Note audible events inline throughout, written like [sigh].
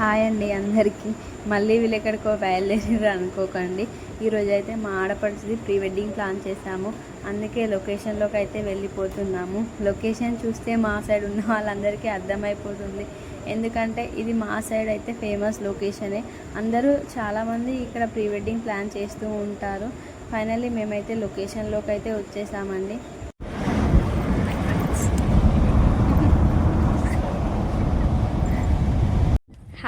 Hi అండి అందరికీ. మళ్ళీ వీళ్ళు ఎక్కడికో బయలుదేరారు అనుకోకండి. ఈరోజు అయితే మా ఆడపడుచుది ప్రీ వెడ్డింగ్ ప్లాన్ చేశాము. అందుకే లొకేషన్లోకి అయితే వెళ్ళిపోతున్నాము. లొకేషన్ చూస్తే మా సైడ్ ఉన్న వాళ్ళందరికీ అర్థమైపోతుంది. ఎందుకంటే ఇది మా సైడ్ అయితే ఫేమస్ లొకేషనే. అందరూ చాలామంది ఇక్కడ ప్రీ వెడ్డింగ్ ప్లాన్ చేస్తూ ఉంటారు. ఫైనల్లీ మేమైతే లొకేషన్లోకి అయితే వచ్చేసామండి.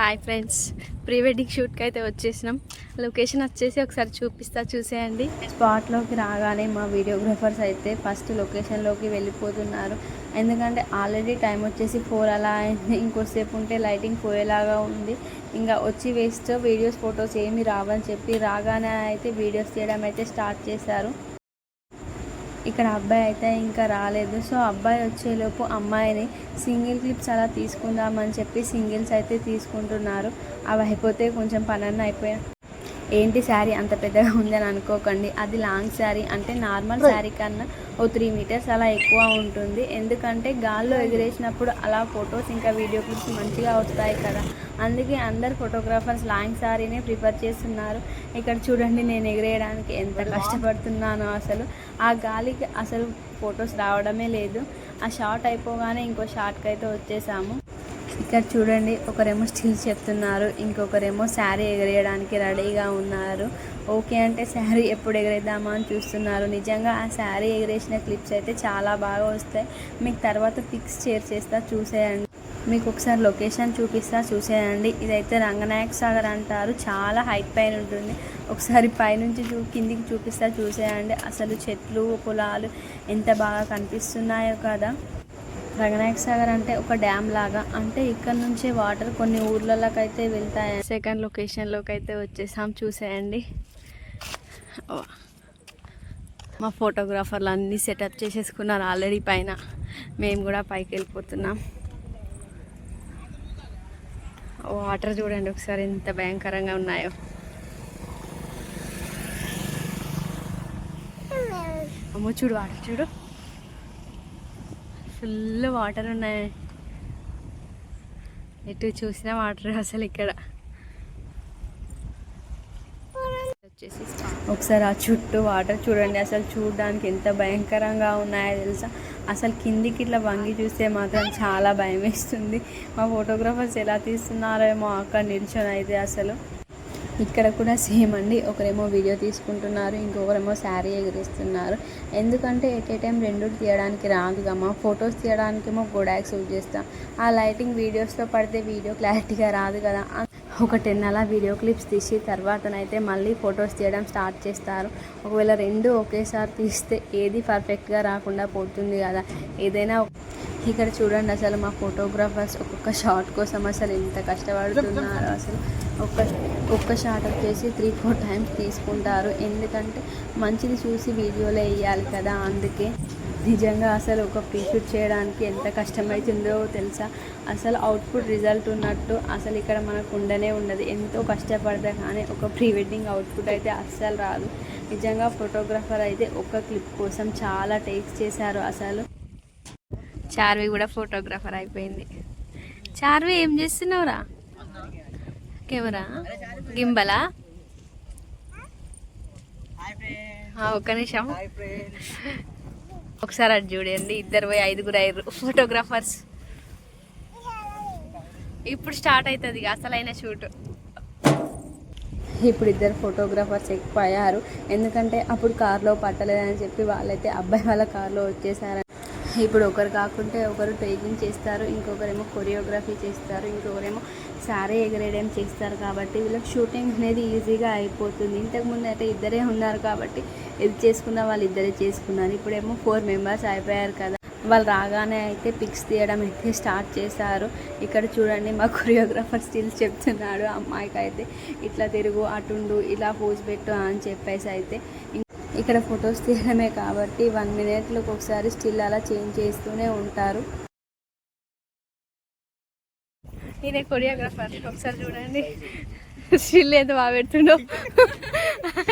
హాయ్ ఫ్రెండ్స్ ప్రీ వెడ్డింగ్ షూట్కి అయితే వచ్చేసినాం. లొకేషన్ వచ్చేసి ఒకసారి చూపిస్తా చూసేయండి. స్పాట్లోకి రాగానే మా వీడియోగ్రాఫర్స్ అయితే ఫస్ట్ లొకేషన్లోకి వెళ్ళిపోతున్నారు. ఎందుకంటే ఆల్రెడీ టైం వచ్చేసి ఫోర్ అలా అయింది. ఇంకోసేపు ఉంటే లైటింగ్ పోయేలాగా ఉంది. ఇంకా వచ్చి వేస్ట్ వీడియోస్ ఫొటోస్ ఏమి రావని చెప్పి రాగానే అయితే వీడియోస్ తీయడం అయితే స్టార్ట్ చేశారు. ఇక్కడ అబ్బాయి అయితే ఇంకా రాలేదు. సో అబ్బాయి వచ్చేలోపు అమ్మాయిని సింగిల్ క్లిప్స్ అలా తీసుకుందామని చెప్పి సింగిల్స్ అయితే తీసుకుంటున్నారు. అవి అయిపోతే కొంచెం పనన్న అయిపోయా ఏంటి శారీ అంత పెద్దగా ఉందని అనుకోకండి. అది లాంగ్ శారీ అంటే నార్మల్ శారీ కన్నా ఓ త్రీ మీటర్స్ అలా ఎక్కువ ఉంటుంది. ఎందుకంటే గాల్లో ఎగిరేసినప్పుడు అలా ఫొటోస్ ఇంకా వీడియో క్లిప్స్ మంచిగా వస్తాయి కదా. అందుకే అందరు ఫోటోగ్రాఫర్స్ లాంగ్ శారీనే ప్రిఫర్ చేస్తున్నారు. ఇక్కడ చూడండి నేను ఎగిరేయడానికి ఎంత కష్టపడుతున్నానో అసలు. ఆ గాలికి అసలు ఫొటోస్ రావడమే లేదు. ఆ షార్ట్ అయిపోగానే ఇంకో షార్ట్కి అయితే వచ్చేసాము. ఇక్కడ చూడండి ఒకరేమో స్టిల్స్ చెప్తున్నారు ఇంకొకరేమో శారీ ఎగరేయడానికి రెడీగా ఉన్నారు. ఓకే అంటే శారీ ఎప్పుడు ఎగరేద్దామా అని చూస్తున్నారు. నిజంగా ఆ శారీ ఎగరేసిన క్లిప్స్ అయితే చాలా బాగా వస్తాయి. మీకు తర్వాత పిక్స్ షేర్ చేస్తా చూసేయండి. మీకు ఒకసారి లొకేషన్ చూపిస్తా చూసేయండి. ఇదైతే రంగనాయక సాగర్ అంటారు. చాలా హైట్ పైన ఉంటుంది. ఒకసారి పైనుంచి చూ కిందికి చూపిస్తా చూసేయండి. అసలు చెట్లు పొలాలు ఎంత బాగా కనిపిస్తున్నాయో కదా. రంగనాయక సాగర్ అంటే ఒక డ్యామ్ లాగా. అంటే ఇక్కడ నుంచే వాటర్ కొన్ని ఊర్లలోకి అయితే వెళ్తాయి సెకండ్ లొకేషన్లోకి అయితే వచ్చేసాం చూసేయండి. మా ఫోటోగ్రాఫర్లు అన్నీ సెటప్ చేసేసుకున్నారు ఆల్రెడీ పైన. మేము కూడా పైకి వెళ్ళిపోతున్నాం. వాటర్ చూడండి ఒకసారి ఎంత భయంకరంగా ఉన్నాయో. అమ్మో చూడు వాటర్ చూడు. ఫుల్ వాటర్ ఉన్నాయి. ఎటు చూసినా వాటర్ అసలు ఇక్కడ. వచ్చేసి ఒకసారి ఆ చుట్టూ వాటర్ చూడండి అసలు చూడడానికి ఎంత భయంకరంగా ఉన్నాయో తెలుసా? అసలు కిందికి ఇట్లా వంగి చూస్తే మాత్రం చాలా భయం వేస్తుంది. మా ఫోటోగ్రాఫర్స్ ఎలా తీస్తున్నారేమో అక్కడ నిల్చొని అయితే అసలు. ఇక్కడ కూడా సేమ్ అండి. ఒకరేమో వీడియో తీసుకుంటున్నారు ఇంకొకరేమో శారీ ఎగిరిస్తున్నారు. ఎందుకంటే ఎట్ ఏ టైం రెండు తీయడానికి రాదుగా. మా ఫొటోస్ తీయడానికేమో గోడాక్స్ యూజ్ చేస్తాం. ఆ లైటింగ్ వీడియోస్తో పడితే వీడియో క్లారిటీగా రాదు కదా. ఒక టెన్ అలా వీడియో క్లిప్స్ తీసి తర్వాతనైతే మళ్ళీ ఫొటోస్ తీయడం స్టార్ట్ చేస్తారు. ఒకవేళ రెండు ఒకేసారి తీస్తే ఏది పర్ఫెక్ట్గా రాకుండా పోతుంది కదా. ఏదైనా ఇక్కడ చూడండి అసలు మా ఫోటోగ్రాఫర్స్ ఒక్కొక్క షాట్ కోసం అసలు ఎంత కష్టపడుతున్నారు అసలు. ఒక్క ఒక్క షాట్ వచ్చేసి త్రీ ఫోర్ టైమ్స్ తీసుకుంటారు. ఎందుకంటే మంచిది చూసి వీడియోలో వేయాలి కదా అందుకే. నిజంగా అసలు ఒక ప్రీ షూట్ చేయడానికి ఎంత కష్టమవుతుందో తెలుసా? అసలు అవుట్పుట్ రిజల్ట్ ఉన్నట్టు అసలు ఇక్కడ మనకు ఉండనే ఉండదు. ఎంతో కష్టపడితే కానీ ఒక ప్రీ వెడ్డింగ్ అవుట్పుట్ అయితే అస్సలు రాదు. నిజంగా ఫోటోగ్రాఫర్ అయితే ఒక క్లిప్ కోసం చాలా టేక్స్ చేశారు అసలు. చార్వి కూడా ఫోటోగ్రాఫర్ అయిపోయింది. చార్వి ఏం చేస్తున్నావురా? కెమెరా గింబలా? ఒక్క నిమిషం. ఒకసారి అది చూడండి. ఇద్దరు పోయి ఐదుగురు అయ్యారు ఫోటోగ్రాఫర్స్ ఇప్పుడు స్టార్ట్ అవుతుంది అసలైన షూట్. ఇప్పుడు ఇద్దరు ఫోటోగ్రాఫర్స్ ఎక్కువ అయ్యారు ఎందుకంటే అప్పుడు కార్లో పట్టలేదని చెప్పి వాళ్ళైతే అబ్బాయి వాళ్ళ కార్లో వచ్చేసారు ఇప్పుడు ఒకరు కాకుంటే ఒకరు టేకింగ్ చేస్తారు ఇంకొకరేమో కొరియోగ్రఫీ చేస్తారు ఇంకొకరేమో సారీ ఎగరేయడం చేస్తారు కాబట్టి వీళ్ళకి షూటింగ్ అనేది ఈజీగా అయిపోతుంది. ఇంతకుముందు అయితే ఇద్దరే ఉన్నారు కాబట్టి ఇది చేసుకున్న వాళ్ళు ఇద్దరే చేసుకున్నారు. ఇప్పుడేమో ఫోర్ మెంబర్స్ అయిపోయారు కదా. వాళ్ళు రాగానే అయితే పిక్స్ తీయడం అయితే స్టార్ట్ చేశారు. ఇక్కడ చూడండి మా కొరియోగ్రాఫర్ స్టిల్స్ చెప్తున్నాడు అమ్మాయికి అయితే ఇట్లా తిరుగు అటుండు ఇలా పోజ్ పెట్టు అని చెప్పేసి అయితే ఇక్కడ ఫొటోస్ తీయడమే కాబట్టి వన్ మినిట్లకు ఒకసారి స్టిల్ అలా చేంజ్ చేస్తూనే ఉంటారు. ఈయన కొరియోగ్రాఫర్. ఒకసారి చూడండి. స్టిల్ ఏదో బాగా పెడుతుండో.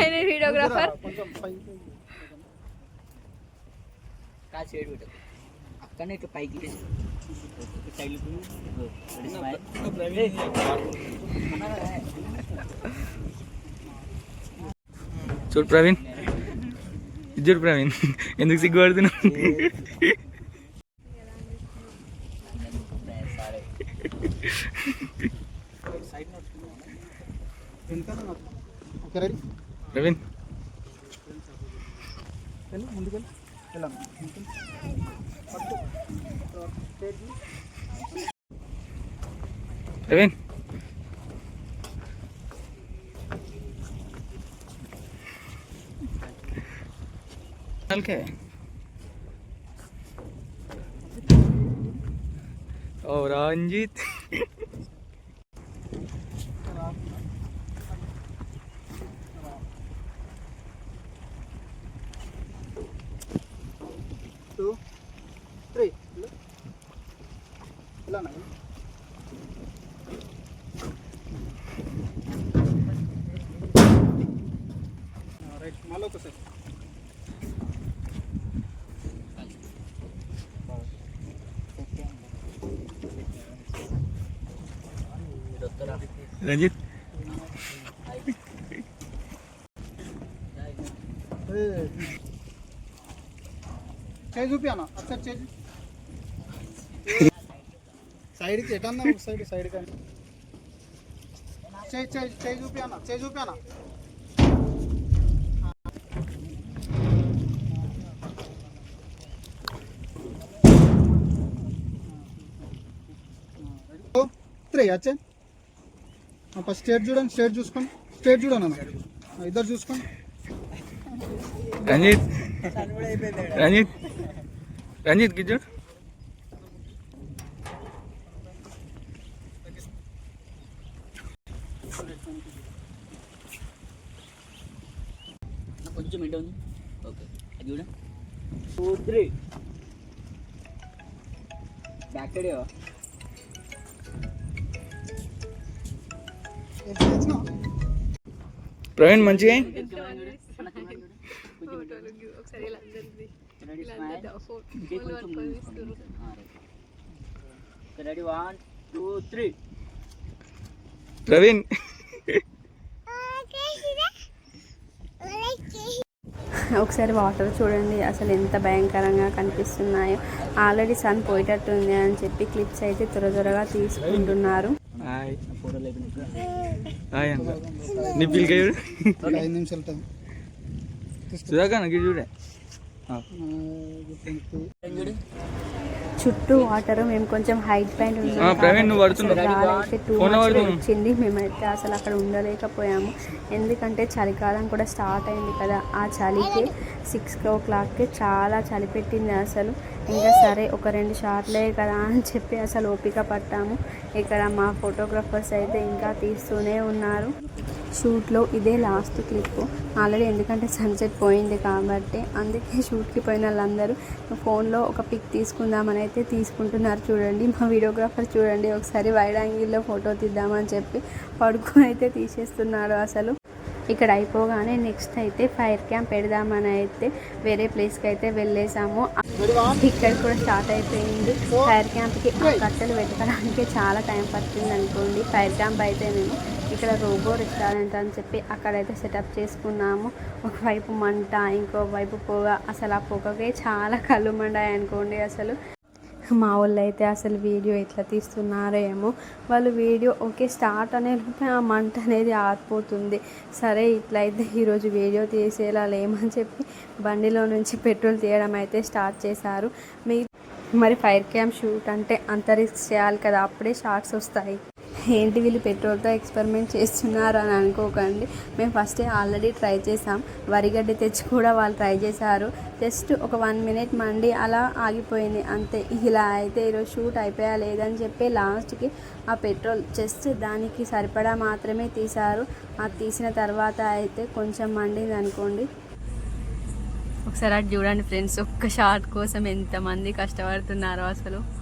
ఆయన వీడియోగ్రాఫర్. అక్కడనే ఇట్లా పైకి. చూడు ప్రవీణ్. ఇది చూడు ప్రవీణ్ ఎందుకు సిగ్గుపడుతున్నావు ఓకే రెడీ ప్రవీణ్ వెళ్ళి ముందుకెళ్ళి వెళ్ళాను ప్రవీణ్ ఓకే ఓ [laughs] రంజిత్ చేయి చూపి అన్న ఒకసారి చేయి సైడ్కి ఎటన్నా ఒక సైడ్ సైడ్ కానీ చేయి చేయి చేయి చూపి అన్న చేయి చూపి అన్న త్రీ వచ్చే ఫస్ట్ స్టేట్ చూడండి స్టేట్ చూసుకోండి స్టేట్ చూడండి అన్న ఇద్దరు చూసుకోండి రంజిత్ రంజిత్ రంజిత్ గిజ్జు కొంచెం ఎండ ఉంది ఓకే అది చూడ two three back side Praveen మంచిగా ఒకసారి ready one two three Praveen. ఒకసారి వాటర్ చూడండి అసలు ఎంత భయంకరంగా కనిపిస్తున్నాయో. ఆల్రెడీ సన్ పోయేటట్టుంది అని చెప్పి క్లిప్స్ అయితే త్వర త్వరగా తీసుకుంటున్నారు. హాయ్ హాయ్ అంత నీ పిల్లక చూడు ఐదు నిమిషాలు సుధాకా నాకు చూడే. చుట్టూ వాటర్ మేము కొంచెం హైట్ పైన. వచ్చింది. మేమైతే అసలు అక్కడ ఉండలేకపోయాము. ఎందుకంటే చలికాలం కూడా స్టార్ట్ అయింది కదా ఆ చలికి. సిక్స్ ఓ క్లాక్కి చాలా చలి పెట్టింది అసలు. ఇంకా సరే ఒక రెండు షార్ట్లే కదా అని చెప్పి అసలు ఓపిక పట్టాము. ఇక్కడ మా ఫోటోగ్రఫర్స్ అయితే ఇంకా తీస్తూనే ఉన్నారు. షూట్లో ఇదే లాస్ట్ క్లిప్. ఆల్రెడీ ఎందుకంటే సన్సెట్ పోయింది కాబట్టి అందుకే షూట్కి పోయిన వాళ్ళందరూ ఫోన్లో ఒక పిక్ తీసుకుందామని అయితే తీసుకుంటున్నారు. చూడండి మా వీడియోగ్రాఫర్ చూడండి ఒకసారి వైడ్ యాంగిల్లో ఫోటో తీద్దామని చెప్పి పడుకుని అయితే తీసేస్తున్నాడు అసలు. ఇక్కడ అయిపోగానే నెక్స్ట్ అయితే ఫైర్ క్యాంప్ పెడదామని అయితే వేరే ప్లేస్కి అయితే వెళ్ళేసాము. ఇక్కడ కూడా స్టార్ట్ అయిపోయింది. ఫైర్ క్యాంప్కి కట్టెలు పెట్టుకోవడానికి చాలా టైం పడుతుంది అనుకోండి. ఫైర్ క్యాంప్ అయితే మేము ఇక్కడ రోబో రెస్టారెంట్ అని చెప్పి అక్కడైతే సెటప్ చేసుకున్నాము. ఒకవైపు మంట ఇంకోవైపు పొగ. అసలు ఆ పొగకే చాలా కళ్ళు మండాయి అనుకోండి అసలు. మా వాళ్ళు అయితే అసలు వీడియో ఎట్లా తీస్తున్నారో ఏమో వాళ్ళు వీడియో ఓకే స్టార్ట్ అనే ఆ మంట అనేది ఆరిపోతుంది. సరే ఇట్లయితే ఈరోజు వీడియో తీసేలా లేమని చెప్పి బండిలో నుంచి పెట్రోల్ తీయడం అయితే స్టార్ట్ చేశారు. మీ మరి ఫైర్ క్యాంప్ షూట్ అంటే అంత రిస్క్ చేయాలి కదా అప్పుడే షార్ట్స్ వస్తాయి. ఏంటి వీళ్ళు పెట్రోల్తో ఎక్స్పెరిమెంట్ చేస్తున్నారు అని అనుకోకండి. మేము ఫస్ట్ ఆల్రెడీ ట్రై చేసాం. వరిగడ్డి తెచ్చి కూడా వాళ్ళు ట్రై చేశారు. జస్ట్ ఒక వన్ మినిట్ మండి అలా ఆగిపోయింది. అంతే. ఇలా అయితే ఈరోజు షూట్ అయిపోయా లేదని చెప్పి లాస్ట్కి ఆ పెట్రోల్ జస్ట్ దానికి సరిపడా మాత్రమే తీశారు. అది తీసిన తర్వాత అయితే కొంచెం మండింది అనుకోండి. ఒకసారి అటు చూడండి ఫ్రెండ్స్ ఒక్క షార్ట్ కోసం ఎంతమంది కష్టపడుతున్నారో అసలు.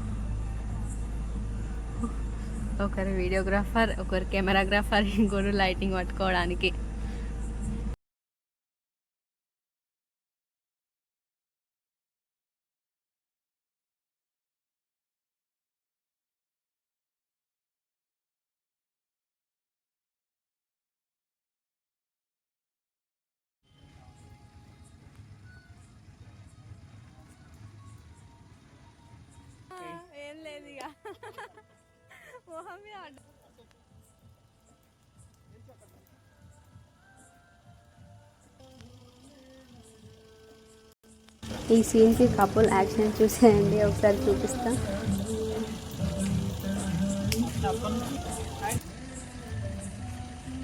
ఒకరు వీడియోగ్రాఫర్ ఒకరు కెమెరాగ్రాఫర్ ఇంకోరు లైటింగ్ పట్టుకోవడానికి. ఏం లేదు ఇక. మొహం మీద పడ్డ- ఈ సీన్కి కపుల్ యాక్షన్ చూసేయండి ఒకసారి చూపిస్తా.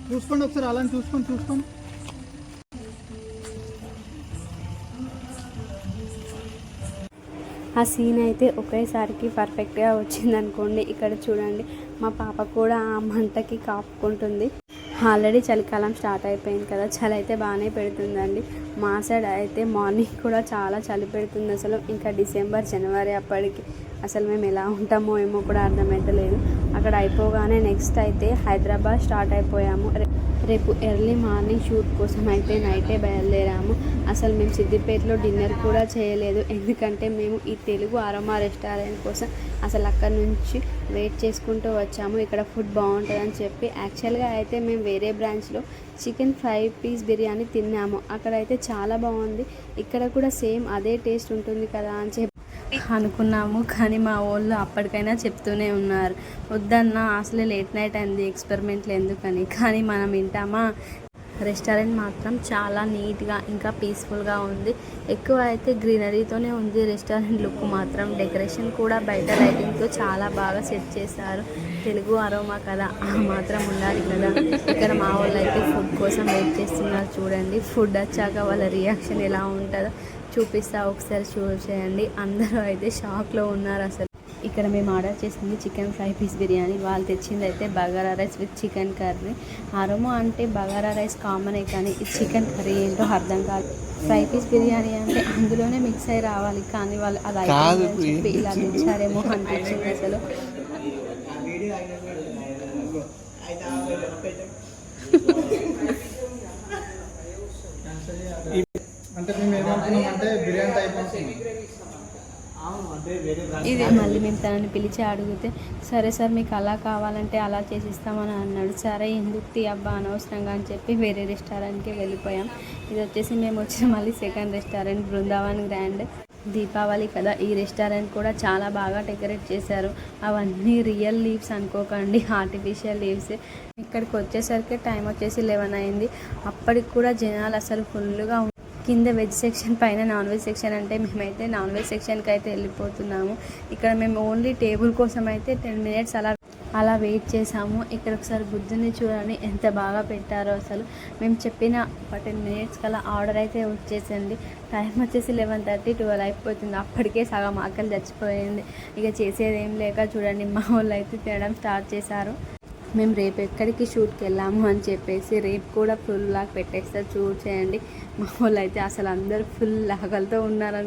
చూసుకోండి ఒకసారి అలా చూసుకొని చూసుకోండి. ఆ సీన్ అయితే ఒకేసారికి పర్ఫెక్ట్గా వచ్చింది అనుకోండి. ఇక్కడ చూడండి మా పాప కూడా ఆ మంటకి కాపుకుంటుంది. ఆల్రెడీ చలికాలం స్టార్ట్ అయిపోయింది కదా చలి అయితే బాగానే పెడుతుందండి. మా సైడ్ అయితే మార్నింగ్ కూడా చాలా చలి పెడుతుంది అసలు. ఇంకా డిసెంబర్ జనవరి అప్పటికి. అసలు మేము ఎలా ఉంటామో ఏమో కూడా అర్థమవుతలేదు అక్కడ అయిపోగానే నెక్స్ట్ అయితే హైదరాబాద్ స్టార్ట్ అయిపోయాము. రేపు ఎర్లీ మార్నింగ్ షూట్ కోసం అయితే నైటే బయలుదేరాము. అసలు మేము సిద్దిపేటలో డిన్నర్ కూడా చేయలేదు. ఎందుకంటే మేము ఈ తెలుగు అరోమా రెస్టారెంట్ కోసం అసలు అక్కడ నుంచి వెయిట్ చేసుకుంటూ వచ్చాము. ఇక్కడ ఫుడ్ బాగుంటుందని చెప్పి యాక్చువల్గా అయితే మేము వేరే బ్రాంచ్లో చికెన్ ఫ్రై పీస్ బిర్యానీ తిన్నాము. అక్కడైతే చాలా బాగుంది. ఇక్కడ కూడా సేమ్ అదే టేస్ట్ ఉంటుంది కదా అని చెప్పి అనుకున్నాము కానీ మా వాళ్ళు అప్పటికైనా చెప్తూనే ఉన్నారు. వద్దన్న అసలే లేట్ నైట్ అయింది ఎక్స్పెరిమెంట్లు ఎందుకని? కానీ మనం వింటామా? రెస్టారెంట్ మాత్రం చాలా నీట్గా ఇంకా పీస్ఫుల్గా ఉంది. ఎక్కువ అయితే గ్రీనరీతోనే ఉంది రెస్టారెంట్ లుక్ మాత్రం. డెకరేషన్ కూడా బయట లైటింగ్తో చాలా బాగా సెట్ చేశారు. తెలుగు అరోమా కదా ఆ మాత్రం ఉండాలి కదా. ఇక్కడ మా వాళ్ళు అయితే ఫుడ్ కోసం వెయిట్ చేస్తున్నారు చూడండి. ఫుడ్ వచ్చాక వాళ్ళ రియాక్షన్ ఎలా ఉంటుందో చూపిస్తా ఒకసారి చూసేయండి. అందరూ అయితే షాక్లో ఉన్నారు అసలు. ఇక్కడ మేము ఆర్డర్ చేసింది చికెన్ ఫ్రై పీస్ బిర్యానీ. వాళ్ళు తెచ్చింది అయితే bagara rice with chicken curry. Aroma అంటే బగారా రైస్ కామనే కానీ ఈ చికెన్ కర్రీ ఏంటో అర్థం కాదు. ఫ్రై పీస్ బిర్యానీ అంటే అందులోనే మిక్స్ అయి రావాలి. కానీ వాళ్ళు అలా అయిపోయిందని చెప్పి ఇలా తెచ్చారేమో అనిపించింది అసలు. అంటే మేము ఏమనుకున్నాం అంటే ఇది మళ్ళీ మేము తనని పిలిచి అడిగితే సరే సార్ మీకు అలా కావాలంటే అలా చేసిస్తామని అన్నాడు. సరే ఎందుకు తీ అబ్బా అనవసరంగా అని చెప్పి వేరే రెస్టారెంట్కి వెళ్ళిపోయాం. ఇది వచ్చేసి మేము వచ్చిన మళ్ళీ second restaurant Brindavan grand. Deepavali కదా ఈ రెస్టారెంట్ కూడా చాలా బాగా డెకరేట్ చేశారు. అవన్నీ రియల్ లీవ్స్ అనుకోకండి ఆర్టిఫిషియల్ లీవ్స్. ఇక్కడికి వచ్చేసరికి టైం వచ్చేసి లెవెన్ అయింది. అప్పటికి కూడా జనాలు అసలు ఫుల్గా కింద వెజ్ సెక్షన్ పైన నాన్ వెజ్ సెక్షన్ అంటే మేమైతే నాన్ వెజ్ సెక్షన్కి అయితే వెళ్ళిపోతున్నాము. ఇక్కడ మేము ఓన్లీ టేబుల్ కోసం అయితే టెన్ మినిట్స్ అలా అలా వెయిట్ చేసాము ఇక్కడ ఒకసారి బుద్ధుని చూడండి ఎంత బాగా పెట్టారో అసలు. మేము చెప్పిన ఒక టెన్ మినిట్స్ కల్లా ఆర్డర్ అయితే వచ్చేసింది. టైం వచ్చేసి లెవెన్ థర్టీ ట్వెల్వ్ అయిపోతుంది. అప్పటికే సగం ఆకలి చచ్చిపోయింది. ఇక చేసేది ఏం లేక చూడండి మా వాళ్ళు అయితే తినడం స్టార్ట్ చేశారు. మేము రేపు ఎక్కడికి షూట్కి వెళ్ళాము అని చెప్పేసి రేపు కూడా ఫుల్ లాగా పెట్టేస్తారు చూడ్ చేయండి. మా వాళ్ళు అయితే అసలు అందరు ఫుల్ లాగలతో ఉన్నారని